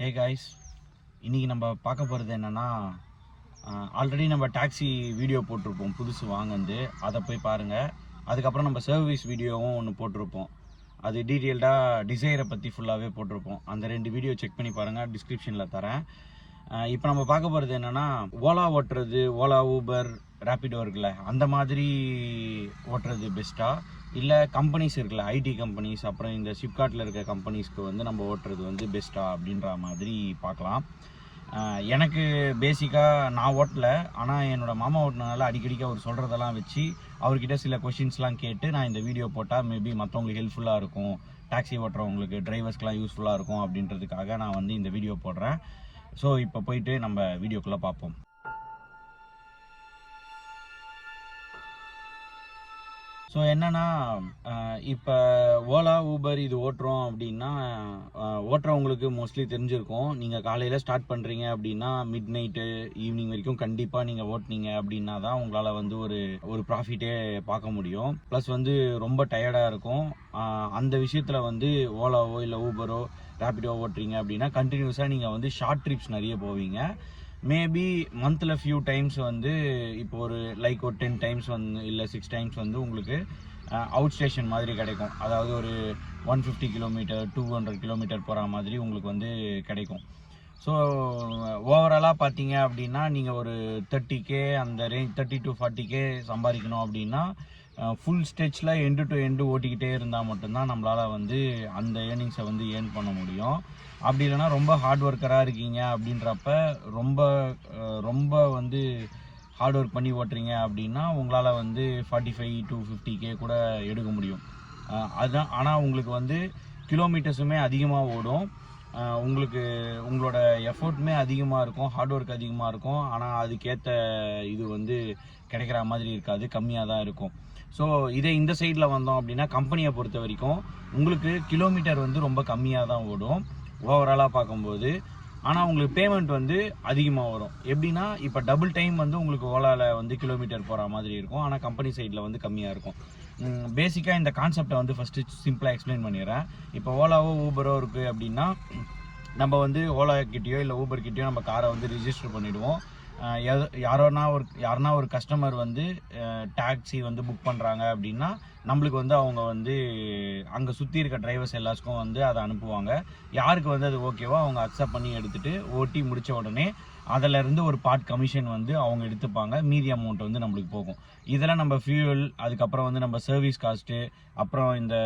Hey guys இன்றைக்கி நம்ம பார்க்க போகிறது என்னென்னா ஆல்ரெடி நம்ம டாக்ஸி வீடியோ போட்டிருப்போம் புதுசு வாங்கந்து அதை போய் பாருங்கள் அதுக்கப்புறம் நம்ம சர்வீஸ் வீடியோவும் ஒன்று போட்டிருப்போம். அது டீட்டெயில்டாக டிசைரை பற்றி ஃபுல்லாகவே போட்டிருப்போம். அந்த ரெண்டு வீடியோ செக் பண்ணி பாருங்கள் டிஸ்கிரிப்ஷனில் தரேன். இப்போ நம்ம பார்க்க போகிறது என்னென்னா ஓலா ஓட்டுறது ஓலா ஊபர் ரேப்பிடோ இருக்குல்ல அந்த மாதிரி ஓட்டுறது பெஸ்ட்டாக இல்லை கம்பெனிஸ் இருக்குல்ல ஐடி கம்பெனிஸ் அப்புறம் இந்த சிப்கார்ட்டில் இருக்க கம்பெனிஸ்க்கு வந்து நம்ம ஓட்டுறது வந்து பெஸ்ட்டா அப்படின்ற மாதிரி பார்க்கலாம். எனக்கு பேசிக்காக நான் ஓட்டல ஆனால் என்னோட மாமா ஓட்டினால அடிக்கடிக்கு அவர் சொல்கிறதெல்லாம் வச்சு அவர்கிட்ட சில கொஷின்ஸ்லாம் கேட்டு நான் இந்த வீடியோ போட்டால் மேபி மற்றவங்களுக்கு ஹெல்ப்ஃபுல்லாக இருக்கும். டாக்ஸி ஓட்டுறவங்களுக்கு டிரைவர்ஸ்க்கெலாம் யூஸ்ஃபுல்லாக இருக்கும் அப்படின்றதுக்காக நான் வந்து இந்த வீடியோ போடுறேன். ஸோ இப்போ போயிட்டு நம்ம வீடியோக்குள்ளே பார்ப்போம். ஸோ என்னன்னா இப்போ ஓலா ஊபர் இது ஓட்டுறோம் அப்படின்னா ஓட்டுறவங்களுக்கு மோஸ்ட்லி தெரிஞ்சிருக்கும். நீங்கள் காலையில் ஸ்டார்ட் பண்ணுறீங்க அப்படின்னா மிட் நைட்டு ஈவினிங் வரைக்கும் கண்டிப்பாக நீங்கள் ஓட்டுனீங்க அப்படின்னா தான் உங்களால் வந்து ஒரு ஒரு ப்ராஃபிட்டே பார்க்க முடியும். ப்ளஸ் வந்து ரொம்ப டயர்டாக இருக்கும். அந்த விஷயத்தில் வந்து ஓலாவோ இல்லை ஊபரோ ரேப்பிடோ ஓட்டுறீங்க அப்படின்னா கண்டினியூஸாக நீங்கள் வந்து ஷார்ட் ட்ரிப்ஸ் நிறைய போவீங்க. மேபி மந்தில் ஃபியூ டைம்ஸ் வந்து இப்போ ஒரு லைக் ஒரு டென் டைம்ஸ் வந்து இல்லை சிக்ஸ் டைம்ஸ் வந்து உங்களுக்கு அவுட் ஸ்டேஷன் மாதிரி கிடைக்கும். அதாவது ஒரு one fifty kilometre two hundred kilometre போகிற மாதிரி உங்களுக்கு வந்து கிடைக்கும். ஸோ ஓவராலாக பார்த்தீங்க அப்படின்னா நீங்கள் ஒரு தேர்ட்டி கே அந்த range thirty to forty K சம்பாதிக்கணும் அப்படின்னா ஃபுல் ஸ்டெச்சில் எண்டு டு எண்டு ஓட்டிக்கிட்டே இருந்தால் மட்டும்தான் நம்மளால் வந்து அந்த ஏர்னிங்ஸை வந்து ஏர்ன் பண்ண முடியும். அப்படி இல்லைன்னா ரொம்ப ஹார்ட் ஒர்க்கராக இருக்கீங்க அப்படின்றப்ப ரொம்ப ரொம்ப வந்து ஹார்ட் ஒர்க் பண்ணி ஓட்டுறீங்க அப்படின்னா உங்களால் வந்து forty five to fifty K கூட எடுக்க முடியும். அதுதான். ஆனால் உங்களுக்கு வந்து கிலோமீட்டர்ஸுமே அதிகமாக ஓடும். உங்களுக்கு உங்களோட எஃபோர்ட்டுமே அதிகமாக இருக்கும் ஹார்ட் ஒர்க் அதிகமாக இருக்கும். ஆனால் அதுக்கேற்ற இது வந்து கிடைக்கிற மாதிரி இருக்காது கம்மியாக தான் இருக்கும். ஸோ இதே இந்த சைடில் வந்தோம் அப்படின்னா கம்பெனியை பொறுத்த வரைக்கும் உங்களுக்கு கிலோமீட்டர் வந்து ரொம்ப கம்மியாக தான் ஓடும் ஓவராலாக பார்க்கும்போது. ஆனால் உங்களுக்கு பேமெண்ட் வந்து அதிகமாக வரும். எப்படின்னா இப்போ டபுள் டைம் வந்து உங்களுக்கு ஓலாவில் வந்து கிலோமீட்டர் போகிற மாதிரி இருக்கும். ஆனால் கம்பெனி சைடில் வந்து கம்மியாக இருக்கும். பேசிக்காக இந்த கான்செப்டை வந்து ஃபஸ்ட்டு சிம்பிளாக எக்ஸ்பிளைன் பண்ணிடுறேன். இப்போ ஓலாவோ ஊபரோ இருக்குது அப்படின்னா நம்ம வந்து ஓலா கிட்டேயோ இல்லை ஊபர் கிட்டேயோ நம்ம காரை வந்து ரிஜிஸ்டர் பண்ணிவிடுவோம் யாரோனா ஒரு யாருனா ஒரு கஸ்டமர் வந்து டாக்ஸி வந்து புக் பண்ணுறாங்க அப்படின்னா நம்மளுக்கு வந்து அவங்க வந்து அங்கே சுற்றி இருக்க டிரைவர்ஸ் எல்லாத்துக்கும் வந்து அதை அனுப்புவாங்க. யாருக்கு வந்து அது ஓகேவோ அவங்க அக்செப்ட் பண்ணி எடுத்துகிட்டு ஓட்டி முடித்த உடனே அதிலேருந்து ஒரு பார்ட் கமிஷன் வந்து அவங்க எடுத்துப்பாங்க. மீதி அமௌண்ட் வந்து நம்மளுக்கு போகும். இதெல்லாம் நம்ம ஃபியூவல் அதுக்கப்புறம் வந்து நம்ம சர்வீஸ் காஸ்ட்டு அப்புறம் இந்த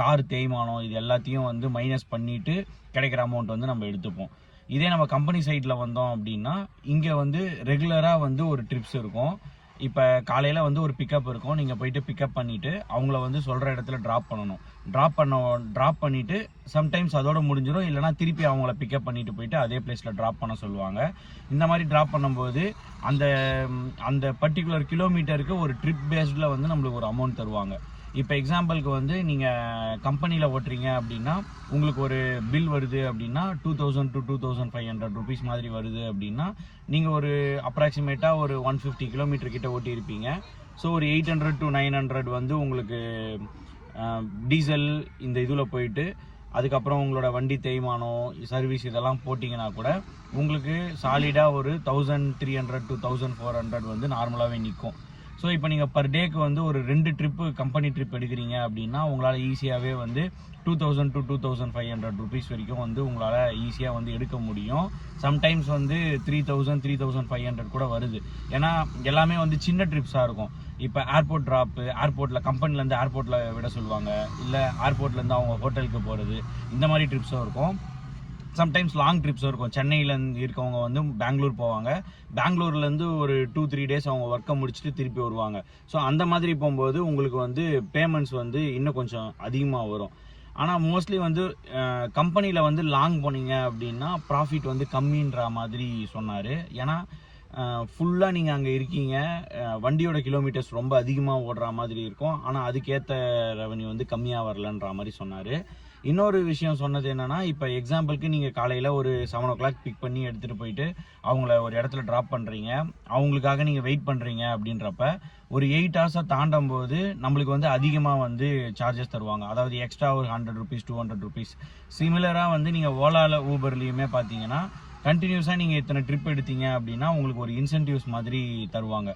கார் தேய்மானம் இது எல்லாத்தையும் வந்து மைனஸ் பண்ணிவிட்டு கிடைக்கிற அமௌண்ட் வந்து நம்ம எடுத்துப்போம். இதே நம்ம கம்பெனி சைடில் வந்தோம் அப்படின்னா இங்கே வந்து ரெகுலராக வந்து ஒரு ட்ரிப்ஸ் இருக்கும். இப்போ காலையில் வந்து ஒரு பிக்கப் இருக்கும். நீங்கள் போயிட்டு பிக்கப் பண்ணிவிட்டு அவங்கள வந்து சொல்கிற இடத்துல ட்ராப் பண்ணணும். ட்ராப் பண்ண ட்ராப் பண்ணிவிட்டு சம்டைம்ஸ் அதோட முடிஞ்சிடும் இல்லைனா திருப்பி அவங்கள பிக்கப் பண்ணிட்டு போயிட்டு அதே பிளேஸில் ட்ராப் பண்ண சொல்லுவாங்க. இந்த மாதிரி ட்ராப் பண்ணும்போது அந்த அந்த பர்டிகுலர் கிலோமீட்டருக்கு ஒரு ட்ரிப் பேஸ்டில் வந்து நம்மளுக்கு ஒரு அமௌண்ட் தருவாங்க. இப்போ எக்ஸாம்பிளுக்கு வந்து நீங்கள் கம்பெனியில் ஓட்டுறீங்க அப்படின்னா உங்களுக்கு ஒரு பில் வருது அப்படின்னா two thousand to two thousand five hundred rupees மாதிரி வருது அப்படின்னா நீங்கள் ஒரு அப்ராக்சிமேட்டாக ஒரு ஒன் ஃபிஃப்டி கிலோமீட்டர் கிட்ட ஓட்டியிருப்பீங்க. ஸோ ஒரு eight hundred to nine hundred வந்து உங்களுக்கு டீசல் இந்த இதில் போயிட்டு அதுக்கப்புறம் உங்களோட வண்டி தேய்மானம் சர்வீஸ் இதெல்லாம் போட்டிங்கன்னா கூட உங்களுக்கு சாலிடாக ஒரு thousand three hundred to thousand four hundred வந்து நார்மலாகவே நிற்கும் ஸோ இப்போ நீங்கள் பர் டேக்கு வந்து ஒரு ரெண்டு ட்ரிப்பு கம்பெனி ட்ரிப் எடுக்கிறீங்க அப்படின்னா உங்களால் ஈஸியாகவே வந்து two thousand to two thousand five hundred rupees வரைக்கும் வந்து உங்களால் ஈஸியாக வந்து எடுக்க முடியும். சம்டைம்ஸ் வந்து three thousand three thousand five hundred கூட வருது. ஏன்னா எல்லாமே வந்து சின்ன ட்ரிப்ஸாக இருக்கும். இப்போ ஏர்போர்ட் ட்ராப்பு ஏர்போர்ட்டில் கம்பெனிலேருந்து ஏர்போர்ட்டில் விட சொல்லுவாங்க. இல்லை ஏர்போர்ட்லேருந்து அவங்க ஹோட்டலுக்கு போகிறது இந்த மாதிரி ட்ரிப்ஸும் இருக்கும். சம்டைம்ஸ் லாங் ட்ரிப்ஸ் இருக்கும். சென்னையிலேருந்து இருக்கவங்க வந்து பெங்களூர் போவாங்க. பெங்களூர்லேருந்து ஒரு டூ த்ரீ டேஸ் அவங்க ஒர்க்கை முடிச்சுட்டு திருப்பி வருவாங்க. ஸோ அந்த மாதிரி போகும்போது உங்களுக்கு வந்து பேமெண்ட்ஸ் வந்து இன்னும் கொஞ்சம் அதிகமாக வரும். ஆனால் மோஸ்ட்லி வந்து கம்பெனியில் வந்து லாங் போனீங்க அப்படின்னா ப்ராஃபிட் வந்து கம்மின்ற மாதிரி சொன்னார். ஏன்னா ஃபுல்லாக நீங்கள் அங்கே இருக்கீங்க. வண்டியோட கிலோமீட்டர்ஸ் ரொம்ப அதிகமாக ஓடுற மாதிரி இருக்கும். ஆனால் அதுக்கேற்ற ரெவன்யூ வந்து கம்மியாக வரலன்ற மாதிரி சொன்னார். இன்னொரு விஷயம் சொன்னது என்னென்னா இப்போ எக்ஸாம்பிளுக்கு நீங்கள் காலையில் ஒரு செவன் ஓ கிளாக் பிக் பண்ணி எடுத்துகிட்டு போயிட்டு அவங்கள ஒரு இடத்துல ட்ராப் பண்ணுறீங்க அவங்களுக்காக நீங்கள் வெயிட் பண்ணுறீங்க அப்படின்றப்ப ஒரு எயிட் ஹவர்ஸாக தாண்டும் போது நம்மளுக்கு வந்து அதிகமாக வந்து சார்ஜஸ் தருவாங்க. அதாவது எக்ஸ்ட்ரா ஒரு hundred rupees two hundred rupees சிமிலராக வந்து நீங்கள் ஓலாவில் ஊபர்லேயுமே பார்த்தீங்கன்னா கண்டினியூஸாக நீங்கள் இத்தனை ட்ரிப் எடுத்தீங்க அப்படின்னா உங்களுக்கு ஒரு இன்சென்டிவ்ஸ் மாதிரி தருவாங்க.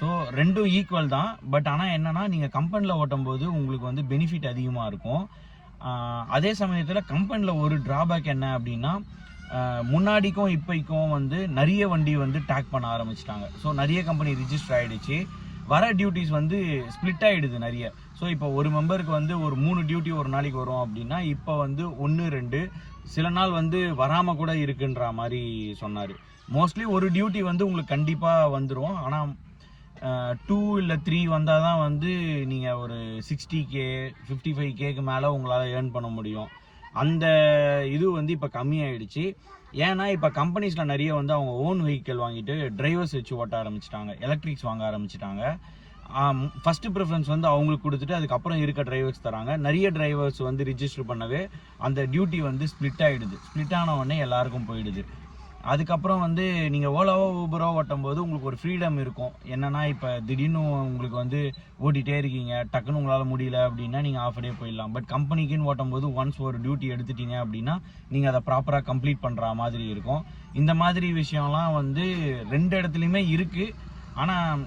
ஸோ ரெண்டும் ஈக்குவல் தான். பட் ஆனால் என்னென்னா நீங்கள் கம்பெனியில் ஓட்டும் போது உங்களுக்கு வந்து பெனிஃபிட் அதிகமாக இருக்கும். அதே சமயத்தில் கம்பெனியில் ஒரு டிராபேக் என்ன அப்படின்னா முன்னாடிக்கும் இப்போக்கும் வந்து நிறைய வண்டி வந்து டேக் பண்ண ஆரம்பிச்சிட்டாங்க. ஸோ நிறைய கம்பெனி ரிஜிஸ்டர் ஆகிடுச்சு வர டியூட்டிஸ் வந்து ஸ்ப்ளிட் ஆகிடுது நிறைய. ஸோ இப்போ ஒரு மெம்பருக்கு வந்து ஒரு மூணு டியூட்டி ஒரு நாளைக்கு வரும் அப்படின்னா இப்போ வந்து ஒன்று ரெண்டு சில நாள் வந்து வராமல் கூட இருக்குன்ற மாதிரி சொன்னார். மோஸ்ட்லி ஒரு டியூட்டி வந்து உங்களுக்கு கண்டிப்பாக வந்துடும் ஆனால் டூ இல்லை த்ரீ வந்தால் தான் வந்து நீங்கள் ஒரு சிக்ஸ்டி கே ஃபிஃப்டி ஃபைவ் கேக்கு மேலே உங்களால் ஏர்ன் பண்ண முடியும். அந்த இது வந்து இப்போ கம்மியாயிடுச்சு. ஏன்னா இப்போ கம்பெனிஸில் நிறைய வந்து அவங்க ஓன் வெஹிக்கிள் வாங்கிட்டு டிரைவர்ஸ் வச்சு ஓட்ட ஆரம்பிச்சிட்டாங்க. எலக்ட்ரிக்ஸ் வாங்க ஆரம்பிச்சிட்டாங்க. ஃபஸ்ட்டு ப்ரிஃபரன்ஸ் வந்து அவங்களுக்கு கொடுத்துட்டு அதுக்கப்புறம் இருக்க டிரைவர்ஸ் தராங்க. நிறைய டிரைவர்ஸ் வந்து ரிஜிஸ்டர் பண்ணவே அந்த டியூட்டி வந்து ஸ்ப்ளிட் ஆகிடுது ஸ்ப்ளிட் ஆன உடனே எல்லாருக்கும் போயிடுது. அதுக்கப்புறம் வந்து நீங்கள் ஓலாவோ ஊபரோ ஓட்டும் போது உங்களுக்கு ஒரு ஃப்ரீடம் இருக்கும். என்னன்னா இப்போ திடீர்னு உங்களுக்கு வந்து ஓட்டிகிட்டே இருக்கீங்க டக்குன்னு உங்களால் முடியல அப்படின்னா நீங்கள் ஆஃப் டே போயிடலாம். பட் கம்பெனிக்குன்னு ஓட்டும் போது ஒன்ஸ் ஒரு டியூட்டி எடுத்துட்டீங்க அப்படின்னா நீங்கள் அதை ப்ராப்பராக கம்ப்ளீட் பண்ணுற மாதிரி இருக்கும். இந்த மாதிரி விஷயம்லாம் வந்து ரெண்டு இடத்துலையுமே இருக்குது ஆனால்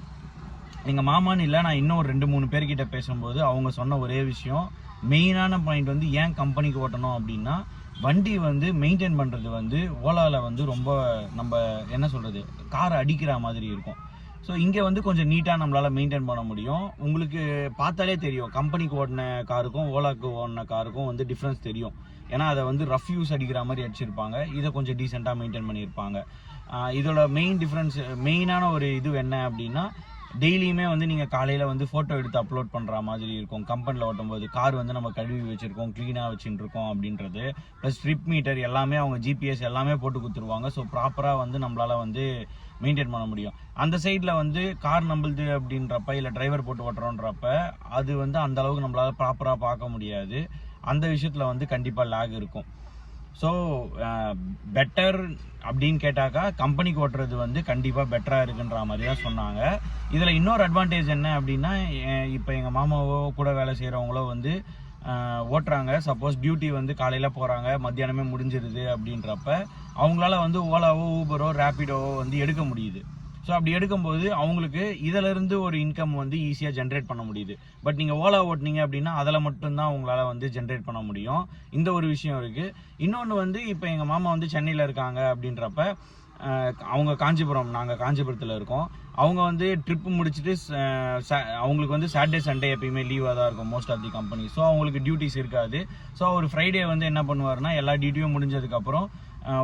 எங்கள் மாமான்னு இல்லை நான் இன்னும் ஒரு ரெண்டு மூணு பேர்கிட்ட பேசும்போது அவங்க சொன்ன ஒரே விஷயம் மெயினான பாயிண்ட் வந்து ஏன் கம்பெனிக்கு ஓட்டணும் அப்படின்னா வண்டி வந்து மெயின்டைன் பண்ணுறது வந்து ஓலாவில் வந்து ரொம்ப நம்ம என்ன சொல்கிறது காரை அடிக்கிற மாதிரி இருக்கும். ஸோ இங்கே வந்து கொஞ்சம் நீட்டாக நம்மளால் மெயின்டைன் பண்ண முடியும். உங்களுக்கு பார்த்தாலே தெரியும். கம்பெனிக்கு ஓடின காருக்கும் ஓலாக்கு ஓடின காருக்கும் வந்து டிஃப்ரென்ஸ் தெரியும். ஏன்னா அதை வந்து ரஃப் யூஸ் அடிக்கிற மாதிரி அடிச்சிருப்பாங்க. இதை கொஞ்சம் டீசெண்டாக மெயின்டைன் பண்ணியிருப்பாங்க. இதோட மெயின் டிஃப்ரென்ஸ் மெயினான ஒரு இது என்ன அப்படின்னா டெய்லியுமே வந்து நீங்கள் காலையில் வந்து ஃபோட்டோ எடுத்து அப்லோட் பண்ணுற மாதிரி இருக்கும். கம்பெனியில் ஓட்டும்போது கார் வந்து நம்ம கழுவி வச்சுருக்கோம் க்ளீனாக வச்சுட்டுருக்கோம் அப்படின்றது. ப்ளஸ் ட்ரிப் மீட்டர் எல்லாமே அவங்க ஜிபிஎஸ் எல்லாமே போட்டு கொடுத்துருவாங்க. ஸோ ப்ராப்பராக வந்து நம்மளால் வந்து மெயின்டைன் பண்ண முடியும். அந்த சைடில் வந்து கார் நம்மளுது அப்படின்றப்ப இல்லை டிரைவர் போட்டு ஓட்டுறோன்றப்ப அது வந்து அந்த அளவுக்கு நம்மளால் ப்ராப்பராக பார்க்க முடியாது. அந்த விஷயத்தில் வந்து கண்டிப்பாக லேக் இருக்கும். ஸோ பெட்டர் அப்படின்னு கேட்டாக்கா கம்பெனிக்கு ஓட்டுறது வந்து கண்டிப்பாக பெட்டராக இருக்குன்ற மாதிரி தான் சொன்னாங்க. இதில் இன்னொரு அட்வான்டேஜ் என்ன அப்படின்னா இப்போ எங்கள் மாமாவோ கூட வேலை செய்கிறவங்களோ வந்து ஓட்டுறாங்க. சப்போஸ் டியூட்டி வந்து காலையில் போகிறாங்க மத்தியானமே முடிஞ்சிருது அப்படின்றப்ப அவங்களால வந்து ஓலாவோ ஊபரோ ரேப்பிடோவோ வந்து எடுக்க முடியுது. ஸோ அப்படி எடுக்கும்போது அவங்களுக்கு இதிலிருந்து ஒரு இன்கம் வந்து ஈஸியாக ஜென்ரேட் பண்ண முடியுது. பட் நீங்கள் ஓலா ஓட்டுனீங்க அப்படின்னா அதில் மட்டும்தான் உங்களால் வந்து ஜென்ரேட் பண்ண முடியும். இந்த ஒரு விஷயம் இருக்குது இன்னொன்று வந்து இப்போ எங்கள் மாமா வந்து சென்னையில் இருக்காங்க அப்படின்றப்ப அவங்க காஞ்சிபுரம் நாங்கள் காஞ்சிபுரத்தில் இருக்கோம். அவங்க வந்து ட்ரிப் முடிச்சுட்டு ச- அவங்களுக்கு வந்து சாட்டர்டே சண்டே எப்பயுமே லீவாக தான் இருக்கும் most of the company so அவங்களுக்கு டியூட்டிஸ் இருக்காது. ஸோ அவர் ஃப்ரைடே வந்து என்ன பண்ணுவாருன்னா எல்லா டியூட்டியும் முடிஞ்சதுக்கப்புறம்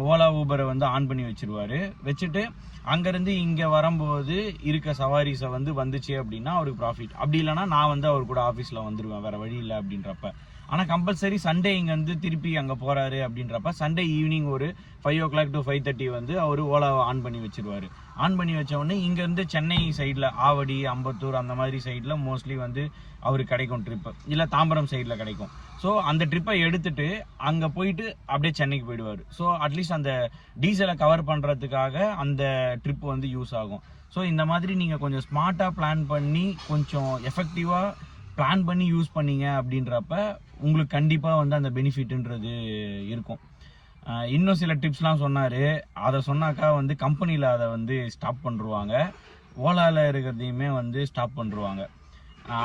ஓலா ஊபரை வந்து ஆன் பண்ணி வச்சிருவாரு. வச்சுட்டு அங்கேருந்து இங்கே வரும்போது இருக்க சவாரிஸை வந்து வந்துச்சு அப்படின்னா அவருக்கு ப்ராஃபிட் அப்படி இல்லைன்னா நான் வந்து அவர் கூட ஆஃபீஸில் வந்துடுவேன் வேறு வழி இல்லை அப்படின்றப்ப. ஆனால் கம்பல்சரி சண்டே இங்கே வந்து திருப்பி அங்கே போகிறாரு அப்படின்றப்ப சண்டே ஈவினிங் ஒரு five o'clock to five thirty வந்து அவர் ஓலாவை ஆன் பண்ணி வச்சிருவாரு. ஆன் பண்ணி வச்ச இங்கேருந்து சென்னை சைடில் ஆவடி அம்பத்தூர் அந்த மாதிரி சைடில் மோஸ்ட்லி வந்து அவர் கிடைக்கும் ட்ரிப்பு இல்லை தாம்பரம் சைடில் கிடைக்கும். ஸோ அந்த ட்ரிப்பை எடுத்துட்டு அங்கே போயிட்டு அப்படியே சென்னைக்கு போயிடுவார். ஸோ அட்லீஸ்ட் அந்த டீசலை கவர் பண்ணுறதுக்காக அந்த ட்ரிப் வந்து யூஸ் ஆகும். ஸோ இந்த மாதிரி நீங்கள் கொஞ்சம் ஸ்மார்ட்டாக பிளான் பண்ணி கொஞ்சம் எஃபெக்டிவாக பிளான் பண்ணி யூஸ் பண்ணீங்க அப்படின்றப்ப உங்களுக்கு கண்டிப்பாக வந்து அந்த பெனிஃபிட்ன்றது இருக்கும். இன்னும் சில டிப்ஸ்லாம் சொன்னார். அதை சொன்னாக்கா வந்து கம்பெனியில் அதை வந்து ஸ்டாப் பண்ணுருவாங்க. ஓலாவில் இருக்கிறதையுமே வந்து ஸ்டாப் பண்ணுருவாங்க.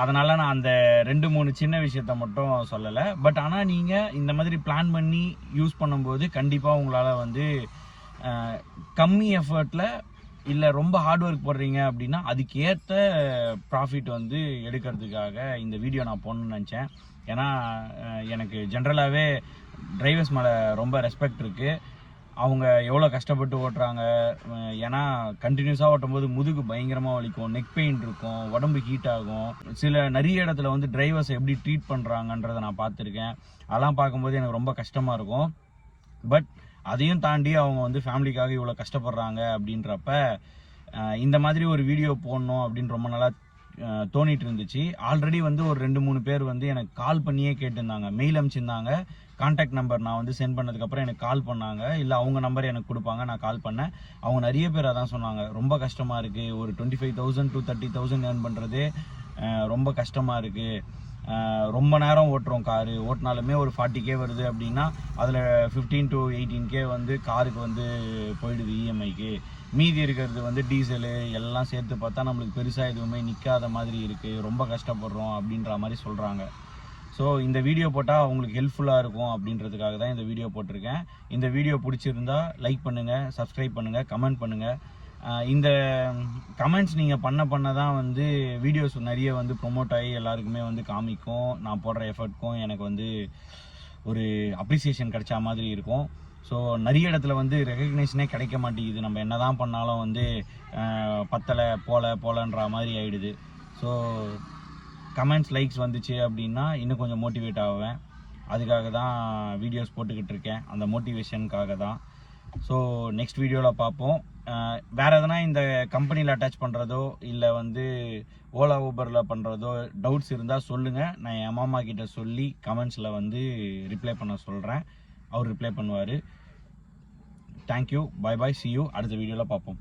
அதனால் நான் அந்த ரெண்டு மூணு சின்ன விஷயத்த மட்டும் சொல்லலை. பட் ஆனால் நீங்கள் இந்த மாதிரி பிளான் பண்ணி யூஸ் பண்ணும்போது கண்டிப்பாக உங்களால் வந்து கம்மி எஃபர்ட்டில் இல்லை ரொம்ப ஹார்ட் ஒர்க் போடுறீங்க அப்படின்னா அதுக்கேற்ற ப்ராஃபிட் வந்து எடுக்கிறதுக்காக இந்த வீடியோ நான் போடணும்னு நினச்சேன். ஏன்னா எனக்கு ஜென்ரலாகவே டிரைவர்ஸ் மேலே ரொம்ப ரெஸ்பெக்ட் இருக்குது அவங்க எவ்வளோ கஷ்டப்பட்டு ஓட்டுறாங்க. ஏன்னா கண்டினியூஸாக ஓட்டும்போது முதுகு பயங்கரமாக வலிக்கும் நெக் பெயின் இருக்கும் உடம்பு ஹீட் ஆகும். சில நிறைய இடத்துல வந்து டிரைவர்ஸ் எப்படி ட்ரீட் பண்ணுறாங்கன்றதை நான் பார்த்துருக்கேன். அதெல்லாம் பார்க்கும்போது எனக்கு ரொம்ப கஷ்டமாக இருக்கும். பட் அதையும் தாண்டி அவங்க வந்து ஃபேமிலிக்காக இவ்வளோ கஷ்டப்படுறாங்க அப்படின்றப்ப இந்த மாதிரி ஒரு வீடியோ போடணும் அப்படின்னு ரொம்ப நல்லா தோணிட்டு இருந்துச்சு. ஆல்ரெடி வந்து ஒரு ரெண்டு மூணு பேர் வந்து எனக்கு கால் பண்ணியே கேட்டிருந்தாங்க. மெயில் அனுப்பிச்சிருந்தாங்க. கான்டாக்ட் நம்பர் நான் வந்து சென்ட் பண்ணதுக்கப்புறம் எனக்கு கால் பண்ணாங்க. இல்லை அவங்க நம்பர் எனக்கு கொடுப்பாங்க. நான் கால் பண்ணேன். அவங்க நிறைய பேர் அதான் சொன்னாங்க. ரொம்ப கஷ்டமாக இருக்குது ஒரு twenty five thousand to thirty thousand earn பண்ணுறது ரொம்ப கஷ்டமாக இருக்குது ரொம்ப நேரம் ஓட்டுறோம் காரு. ஓட்டினாலுமே ஒரு ஃபார்ட்டி கே வருது அப்படின்னா அதில் ஃபிஃப்டீன் டு எயிட்டீன் கே வந்து காருக்கு வந்து போயிடுது இஎம்ஐக்கு மீதி இருக்கிறது வந்து டீசலு எல்லாம் சேர்த்து பார்த்தா நம்மளுக்கு பெருசாக எதுவுமே நிற்காத மாதிரி இருக்குது ரொம்ப கஷ்டப்படுறோம் அப்படின்ற மாதிரி சொல்கிறாங்க ஸோ இந்த வீடியோ போட்டால் அவங்களுக்கு ஹெல்ப்ஃபுல்லாக இருக்கும் அப்படின்றதுக்காக தான் இந்த வீடியோ போட்டிருக்கேன். இந்த வீடியோ பிடிச்சிருந்தா லைக் பண்ணுங்கள் சப்ஸ்கிரைப் பண்ணுங்கள் கமெண்ட் பண்ணுங்கள் இந்த கமெண்ட்ஸ் நீங்கள் பண்ண பண்ண தான் வந்து வீடியோஸ் நிறைய வந்து ப்ரொமோட் ஆகி எல்லாருக்குமே வந்து காமிக்கும். நான் போடுற எஃபர்ட்க்கும் எனக்கு வந்து ஒரு அப்ரிசியேஷன் கிடைச்ச மாதிரி இருக்கும். ஸோ நிறைய இடத்துல வந்து ரெகக்னைஷனே கிடைக்க மாட்டேங்குது. நம்ம என்ன தான் பண்ணாலும் வந்து பத்தலை போல போலன்ற மாதிரி ஆகிடுது ஸோ கமெண்ட்ஸ் லைக்ஸ் வந்துச்சு அப்படின்னா இன்னும் கொஞ்சம் மோட்டிவேட் ஆவேன். அதுக்காக தான் வீடியோஸ் போட்டுக்கிட்டு இருக்கேன். அந்த மோட்டிவேஷனுக்காக தான். ஸோ நெக்ஸ்ட் வீடியோவில் பார்ப்போம். வேறு வேற எதனா இந்த கம்பெனியில் அட்டாச் பண்ணுறதோ இல்லை வந்து ஓலா ஊபரில் பண்ணுறதோ டவுட்ஸ் இருந்தால் சொல்லுங்கள் நான் என் மாமா கிட்ட சொல்லி கமெண்ட்ஸில் வந்து ரிப்ளை பண்ண சொல்கிறேன் அவர் ரிப்ளை பண்ணுவார். Thank you bye bye see you அடுத்த வீடியோவில் பார்ப்போம்.